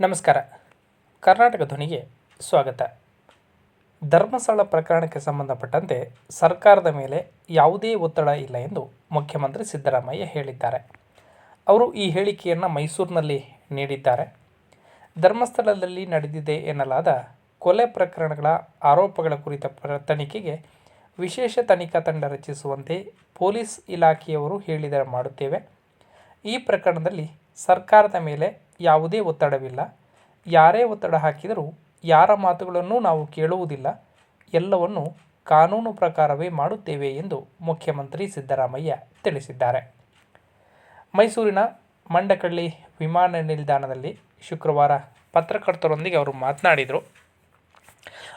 ನಮಸ್ಕಾರ. ಕರ್ನಾಟಕ ಧ್ವನಿಗೆ ಸ್ವಾಗತ. ಧರ್ಮಸ್ಥಳ ಪ್ರಕರಣಕ್ಕೆ ಸಂಬಂಧಪಟ್ಟಂತೆ ಸರ್ಕಾರದ ಮೇಲೆ ಯಾವುದೇ ಒತ್ತಡ ಇಲ್ಲ ಎಂದು ಮುಖ್ಯಮಂತ್ರಿ ಸಿದ್ದರಾಮಯ್ಯ ಹೇಳಿದ್ದಾರೆ. ಅವರು ಈ ಹೇಳಿಕೆಯನ್ನು ಮೈಸೂರಿನಲ್ಲಿ ನೀಡಿದ್ದಾರೆ. ಧರ್ಮಸ್ಥಳದಲ್ಲಿ ನಡೆದಿದೆ ಎನ್ನಲಾದ ಕೊಲೆ ಪ್ರಕರಣಗಳ ಆರೋಪಗಳ ಕುರಿತ ತನಿಖೆಗೆ ವಿಶೇಷ ತನಿಖಾ ತಂಡ ರಚಿಸುವಂತೆ ಪೊಲೀಸ್ ಇಲಾಖೆಯವರು ಹೇಳಿದರೆ ಮಾಡುತ್ತೇವೆ. ಈ ಪ್ರಕರಣದಲ್ಲಿ ಸರ್ಕಾರದ ಮೇಲೆ ಯಾವುದೇ ಒತ್ತಡವಿಲ್ಲ. ಯಾರೇ ಒತ್ತಡ ಹಾಕಿದರೂ ಯಾರ ಮಾತುಗಳನ್ನು ನಾವು ಕೇಳುವುದಿಲ್ಲ. ಎಲ್ಲವನ್ನು ಕಾನೂನು ಪ್ರಕಾರವೇ ಮಾಡುತ್ತೇವೆ ಎಂದು ಮುಖ್ಯಮಂತ್ರಿ ಸಿದ್ದರಾಮಯ್ಯ ತಿಳಿಸಿದ್ದಾರೆ. ಮೈಸೂರಿನ ಮಂಡಕಳ್ಳಿ ವಿಮಾನ ನಿಲ್ದಾಣದಲ್ಲಿ ಶುಕ್ರವಾರ ಪತ್ರಕರ್ತರೊಂದಿಗೆ ಅವರು ಮಾತನಾಡಿದರು.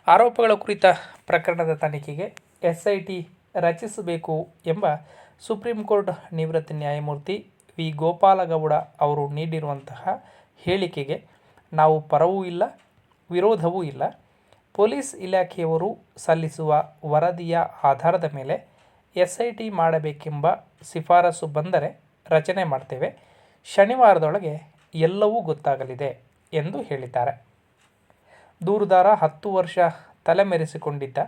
ಆರೋಪಗಳ ಕುರಿತ ಪ್ರಕರಣದ ತನಿಖೆಗೆ ಎಸ್ಐಟಿ ರಚಿಸಬೇಕು ಎಂಬ ಸುಪ್ರೀಂ ಕೋರ್ಟ್ ನಿವೃತ್ತ ನ್ಯಾಯಮೂರ್ತಿ ವಿ ಗೋಪಾಲಗೌಡ ಅವರು ನೀಡಿರುವಂತಹ ಹೇಳಿಕೆಗೆ ನಾವು ಪರವೂ ಇಲ್ಲ, ವಿರೋಧವೂ ಇಲ್ಲ. ಪೊಲೀಸ್ ಇಲಾಖೆಯವರು ಸಲ್ಲಿಸುವ ವರದಿಯ ಆಧಾರದ ಮೇಲೆ ಎಸ್ ಐ ಟಿ ಮಾಡಬೇಕೆಂಬ ಶಿಫಾರಸು ಬಂದರೆ ರಚನೆ ಮಾಡ್ತೇವೆ. ಶನಿವಾರದೊಳಗೆ ಎಲ್ಲವೂ ಗೊತ್ತಾಗಲಿದೆ ಎಂದು ಹೇಳಿದ್ದಾರೆ. ದೂರುದಾರ ಹತ್ತು ವರ್ಷ ತಲೆಮೆರೆಸಿಕೊಂಡಿದ್ದ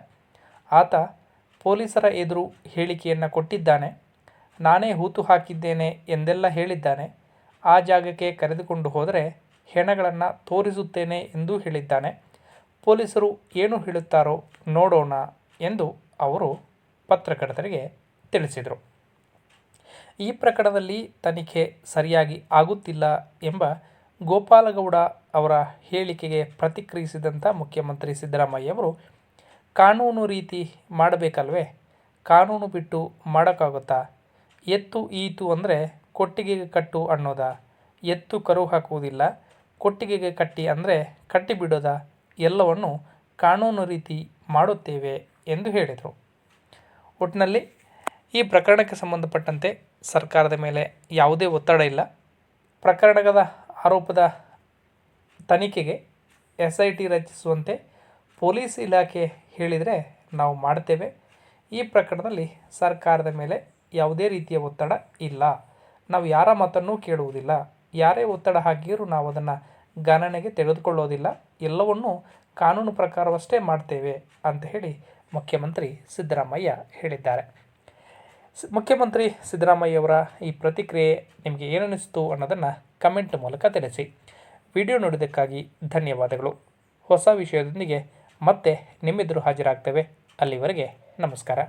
ಆತ ಪೊಲೀಸರ ಎದುರು ಹೇಳಿಕೆಯನ್ನು ಕೊಟ್ಟಿದ್ದಾನೆ. ನಾನೇ ಹೂತು ಹಾಕಿದ್ದೇನೆ ಎಂದೆಲ್ಲ ಹೇಳಿದ್ದಾನೆ. ಆ ಜಾಗಕ್ಕೆ ಕರೆದುಕೊಂಡು ಹೋದರೆ ಹೆಣಗಳನ್ನು ತೋರಿಸುತ್ತೇನೆ ಎಂದೂ ಹೇಳಿದ್ದಾನೆ. ಪೊಲೀಸರು ಏನು ಹೇಳುತ್ತಾರೋ ನೋಡೋಣ ಎಂದು ಅವರು ಪತ್ರಕರ್ತರಿಗೆ ತಿಳಿಸಿದರು. ಈ ಪ್ರಕರಣದಲ್ಲಿ ತನಿಖೆ ಸರಿಯಾಗಿ ಆಗುತ್ತಿಲ್ಲ ಎಂಬ ಗೋಪಾಲಗೌಡ ಅವರ ಹೇಳಿಕೆಗೆ ಪ್ರತಿಕ್ರಿಯಿಸಿದಂಥ ಮುಖ್ಯಮಂತ್ರಿ ಸಿದ್ದರಾಮಯ್ಯ ಅವರು, ಕಾನೂನು ರೀತಿ ಮಾಡಬೇಕಲ್ವೇ? ಕಾನೂನು ಬಿಟ್ಟು ಮಾಡೋಕ್ಕಾಗುತ್ತಾ? ಎತ್ತು ಈತು ಅಂದರೆ ಕೊಟ್ಟಿಗೆಗೆ ಕಟ್ಟು ಅನ್ನೋದ? ಎತ್ತು ಕರು ಹಾಕುವುದಿಲ್ಲ. ಕೊಟ್ಟಿಗೆಗೆ ಕಟ್ಟಿ ಅಂದರೆ ಕಟ್ಟಿ ಬಿಡೋದ. ಎಲ್ಲವನ್ನು ಕಾನೂನು ರೀತಿ ಮಾಡುತ್ತೇವೆ ಎಂದು ಹೇಳಿದರು. ಒಟ್ಟಿನಲ್ಲಿ ಈ ಪ್ರಕರಣಕ್ಕೆ ಸಂಬಂಧಪಟ್ಟಂತೆ ಸರ್ಕಾರದ ಮೇಲೆ ಯಾವುದೇ ಒತ್ತಡ ಇಲ್ಲ. ಪ್ರಕರಣದ ಆರೋಪದ ತನಿಖೆಗೆ ಎಸ್ ಐ ಟಿ ರಚಿಸುವಂತೆ ಪೊಲೀಸ್ ಇಲಾಖೆ ಹೇಳಿದರೆ ನಾವು ಮಾಡ್ತೇವೆ. ಈ ಪ್ರಕರಣದಲ್ಲಿ ಸರ್ಕಾರದ ಮೇಲೆ ಯಾವುದೇ ರೀತಿಯ ಒತ್ತಡ ಇಲ್ಲ. ನಾವು ಯಾರ ಮಾತನ್ನು ಕೇಳುವುದಿಲ್ಲ. ಯಾರೇ ಒತ್ತಡ ಹಾಕಿದರೂ ನಾವು ಅದನ್ನು ಗಣನೆಗೆ ತೆಗೆದುಕೊಳ್ಳೋದಿಲ್ಲ. ಎಲ್ಲವನ್ನೂ ಕಾನೂನು ಪ್ರಕಾರವಷ್ಟೇ ಮಾಡ್ತೇವೆ ಅಂತ ಹೇಳಿ ಮುಖ್ಯಮಂತ್ರಿ ಸಿದ್ದರಾಮಯ್ಯ ಹೇಳಿದ್ದಾರೆ. ಮುಖ್ಯಮಂತ್ರಿ ಮುಖ್ಯಮಂತ್ರಿ ಸಿದ್ದರಾಮಯ್ಯವರ ಈ ಪ್ರತಿಕ್ರಿಯೆ ನಿಮಗೆ ಏನನ್ನಿಸ್ತು ಅನ್ನೋದನ್ನು ಕಮೆಂಟ್ ಮೂಲಕ ತಿಳಿಸಿ. ವಿಡಿಯೋ ನೋಡಿದ್ದಕ್ಕಾಗಿ ಧನ್ಯವಾದಗಳು. ಹೊಸ ವಿಷಯದೊಂದಿಗೆ ಮತ್ತೆ ನಿಮ್ಮೆದುರು ಹಾಜರಾಗ್ತೇವೆ. ಅಲ್ಲಿವರೆಗೆ ನಮಸ್ಕಾರ.